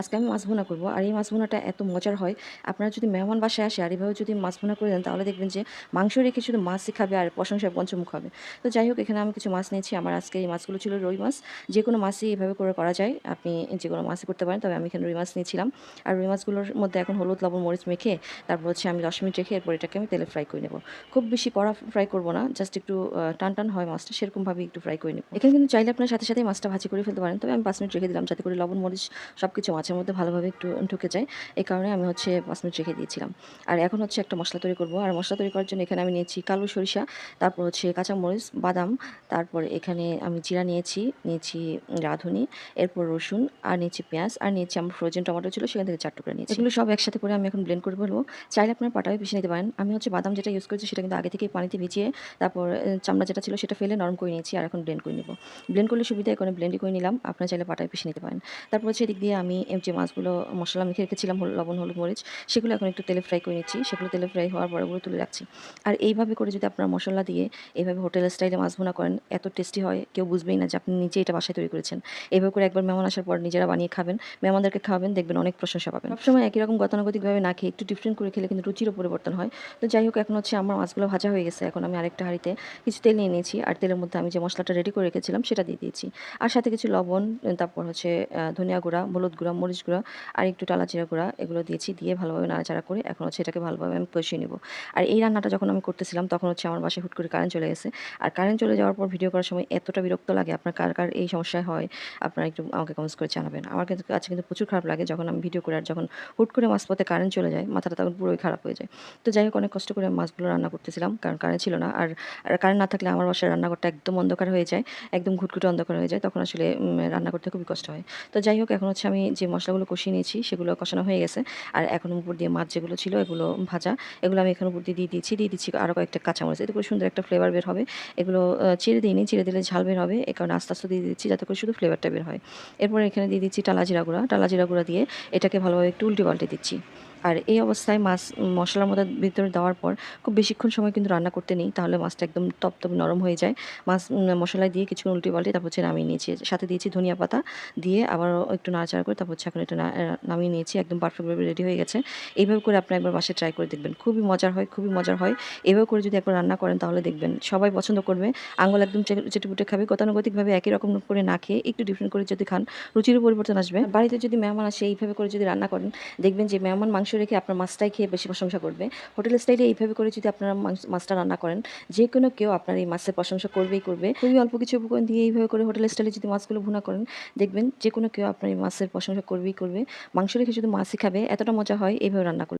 আজকে আমি মাছ ভুনা করব। আর এই মাছ ভুনাটা এত মজার হয়। আপনারা যদি মেহমান বাসায় আসে আর এভাবে যদি মাছ ভুনা করে দেন, তাহলে দেখবেন যে মাংস রেখে শুধু মাছই খাবে আর প্রশংসায় পঞ্চমুখ হবে। তো যাই হোক, এখানে আমি কিছু মাছ নিয়েছি। আমার আজকে এই মাছগুলো ছিল রুই মাছ। যে কোনো মাছই এভাবে করে করা যায়। আপনি যে কোনো মাছই করতে পারেন। তবে আমি এখানে রুই মাছ নিয়েছিলাম। আর রুই মাছগুলোর মধ্যে এখন হলুদ, লবণ, মরিচ মেখে তারপর হচ্ছে আমি দশ মিনিট রেখে এরপর এটাকে আমি তেলে ফ্রাই করে নেব। খুব বেশি কড়া ফ্রাই করব না। জাস্ট একটু টান টান হয় মাছটা। সেরকমভাবে একটু ফ্রাই করে নেব। এখানে কিন্তু চাইলে আপনার সাথে সাথে মাছটা ভাজি করে ফেলতে পারেন। তবে আমি পাঁচ মিনিট রেখে দিলাম। যাতে করে লবণ, মরিচ সব কিছু মাছের মধ্যে ভালোভাবে একটু ঢুকে যায়। এই কারণে আমি হচ্ছে পাঁচ মিনিট রেখে দিয়েছিলাম। আর এখন হচ্ছে একটা মশলা তৈরি করব। আর মশলা তৈরি করার জন্য এখানে আমি নিয়েছি কালো সরিষা, তারপর হচ্ছে কাঁচামরিচ, বাদাম, তারপর এখানে আমি জিরা নিয়েছি নিয়েছি রাঁধুনি, এরপর রসুন, আর নিয়েছি পেঁয়াজ, আর নিয়েছি আমার ফ্রোজেন টমেটো ছিল, সেখান থেকে চার টুকরা নিয়েছি। এগুলো সব একসাথে করে আমি এখন ব্লেন্ড করে বলব চাইলে আপনার পাটাও পিছিয়ে নিতে পারেন। আমি হচ্ছে বাদাম যেটা ইউজ করেছি সেটা কিন্তু আগে থেকে পানিতে ভিজিয়ে, তারপর চামড়া যেটা ছিল সেটা ফেলে নরম করে নিয়েছি, আর এখন ব্লেন্ড করে নেব। ব্লেন্ড করলে সুবিধা, এখানে ব্লেন্ডই করে নিলাম। আপনার চাইলে পাটায় পিছিয়ে নিতে পারেন। তারপর হচ্ছে এদিক দিয়ে আমি যে মাছগুলো মশলা মেখে রেখেছিলাম লবণ হলুদ মরিচ সেগুলো এখন একটু তেলে ফ্রাই করে নিচ্ছি। সেগুলো তেলে ফ্রাই হওয়ার পরে ওগুলো তুলে রাখছি। আর এইভাবে করে যদি আপনার মশলা দিয়ে এইভাবে হোটেল স্টাইলে মাছ ভুনা করেন এত টেস্টি হয় কেউ বুঝবেই না যে আপনি নিজে এটা বাসায় তৈরি করেছেন। এইভাবে করে একবার মেহমান আসার পর নিজেরা বানিয়ে খাবেন মেহমানদেরকে খাওয়াবেন দেখবেন অনেক প্রশংসা পাবেন। সবসময় একই রকম গতানুগতিকভাবে না খেয়ে একটু ডিফারেন্ট করে খেলে কিন্তু রুচিরও পরিবর্তন হয়। তো যাই হোক এখন হচ্ছে আমার মাছগুলো ভাজা হয়ে গেছে। এখন আমি আরেকটা হাঁড়িতে কিছু তেল নিয়ে নিয়েছি। আর তেলের মধ্যে আমি যে মশলাটা রেডি করে রেখেছিলাম সেটা দিয়ে দিয়েছি। আর সাথে কিছু লবণ তারপর হচ্ছে ধনিয়া গুঁড়া হলুদ গুঁড়া মরিচ গুঁড়া আর একটু টালা জিরা গুঁড়া এগুলো দিয়েছি, দিয়ে ভালোভাবে নাড়াচাড়া করে এখন হচ্ছে এটাকে ভালোভাবে আমি কষিয়ে নেব। আর এই রান্নাটা যখন আমি করতেছিলাম তখন হচ্ছে আমার বাসায় হুট করে কারেন্ট চলে গেছে। আর কারেন্ট চলে যাওয়ার পর ভিডিও করার সময় এতটা বিরক্ত লাগে, আপনার কার কার এই সমস্যা হয়, আপনারা একটু আমাকে কমেন্টস করে জানাবেন। আমার কিন্তু কাছে কিন্তু প্রচুর খারাপ লাগে যখন আমি ভিডিও করি আর যখন হুট করে মাছ মাঝপথে কারেন্ট চলে যায়, মাথাটা তখন পুরোই খারাপ হয়ে যায়। তো যাই হোক, অনেক কষ্ট করে মাছগুলো রান্না করতেছিলাম, কারণ কারেন্ট ছিল না। আর কারেন্ট না থাকলে আমার বাসায় রান্নাঘরটা একদম অন্ধকার হয়ে যায়, একদম ঘুটঘুটে অন্ধকার হয়ে যায়, তখন আসলে রান্না করতে খুবই কষ্ট হয়। তো যাই হোক, এখন হচ্ছে আমি যে মশলাগুলো কষিয়ে নিয়েছি, সেগুলো কষানো হয়ে গেছে। আর এখন উপর দিয়ে মাছ যেগুলো ছিল, এগুলো ভাজা, এগুলো আমি এখন উপর দিয়ে দিয়ে দিয়েছি। দিয়ে দিচ্ছি আরও কয়েকটা কাঁচামরিচ। এতে করে সুন্দর একটা ফ্লেভার বের হবে। এগুলো চিড়ে দিইনি, চিড়ে দিলে ঝাল বের হবে। এ কারণে আস্তে আস্তে দিয়ে দিচ্ছি যাতে করে শুধু ফ্লেভারটা বের হয়। এরপর এখানে দিয়ে দিচ্ছি টালা জিরা গুঁড়া। টালা জিরা গুঁড়া দিয়ে এটাকে ভালোভাবে একটু উল্টে পাল্টে দিচ্ছি। আর এই অবস্থায় মাছ মশলার মধ্যে ভিতরে দেওয়ার পর খুব বেশিক্ষণ সময় কিন্তু রান্না করতে নেই তাহলে মাছটা একদম তপ নরম হয়ে যায়। মাছ উম, মশলায় দিয়ে কিছু উল্টে পাল্টে তারপর হচ্ছে নামিয়ে নিয়েছি। সাথে দিয়েছি ধনিয়া পাতা দিয়ে আবারও একটু নাড়াচাড়া করে তারপর হচ্ছে এখন আহ, নামিয়ে নিয়েছি একদম পারফেক্টভাবে রেডি হয়ে গেছে। এইভাবে করে আপনি একবার বাসায় ট্রাই করে দেখবেন। খুবই মজার হয় খুবই মজার হয়। এভাবে করে যদি একবার রান্না করেন তাহলে দেখবেন সবাই পছন্দ করবে। আঙুল একদম চেটেপুটে খাবে গতানুগতিকভাবে একই রকম করে না খেয়ে একটু ডিফারেন্ট করে যদি খান রুচিরও পরিবর্তন আসবে। বাড়িতে যদি মেহমান আসে এইভাবে করে যদি রান্না করেন দেখবেন যে মেহমান মাংস রেখে আপনার মাছটাই খেয়ে বেশি প্রশংসা করবে। হোটেল স্টাইলে এইভাবে করে যদি আপনারা মাংস- মাছটা রান্না করেন যে কোনো কেউ আপনার এই মাছের প্রশংসা করবেই করবে। খুবই অল্প কিছু উপকরণ দিয়ে এইভাবে করে হোটেল স্টাইলে যদি মাছগুলো ভুনা করেন, দেখবেন যে কোনো কেউ আপনার এই মাছের প্রশংসা করবেই করবে। মাংস রেখে শুধু মাছই খাবে, এতটা মজা হয় এইভাবে রান্না করলে।